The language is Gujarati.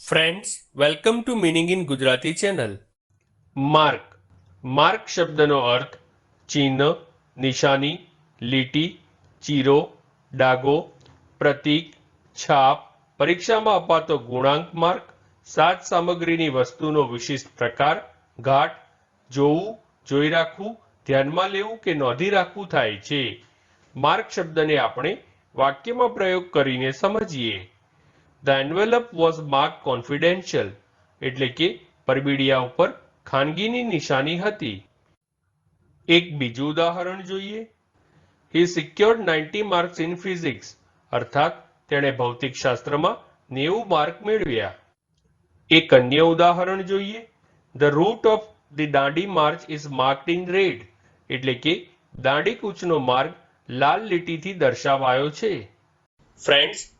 Friends welcome to meaning in Gujarati channel mark mark શબ્દનો અર્થ ચિહ્ન નિશાની લીટી ચીરો ડાઘો પ્રતીક છાપ પરીક્ષામાં અપાતો ગુણાંક માર્ક સાત સામગ્રીની વસ્તુનો વિશિષ્ટ પ્રકાર ઘાટ જોવું જોઈ રાખવું ધ્યાનમાં લેવું કે નોંધી રાખવું થાય છે માર્ક શબ્દને આપણે વાક્યમાં પ્રયોગ કરીને સમજીએ the envelope was mark confidential એટલે કે પરબીડિયા ઉપર ખાનગીની નિશાની હતી. એક બીજું ઉદાહરણ જોઈએ. He secured 90 marks in physics અર્થાત તેણે ભૌતિકશાસ્ત્રમાં નેવું માર્ક મેળવ્યા. એક અન્ય ઉદાહરણ જોઈએ. The route of the Dandi march is marked in red એટલે કે દાંડી કૂચનો માર્ગ લાલ લીટીથી દર્શાવાયો છે. ફ્રેન્ડ્સ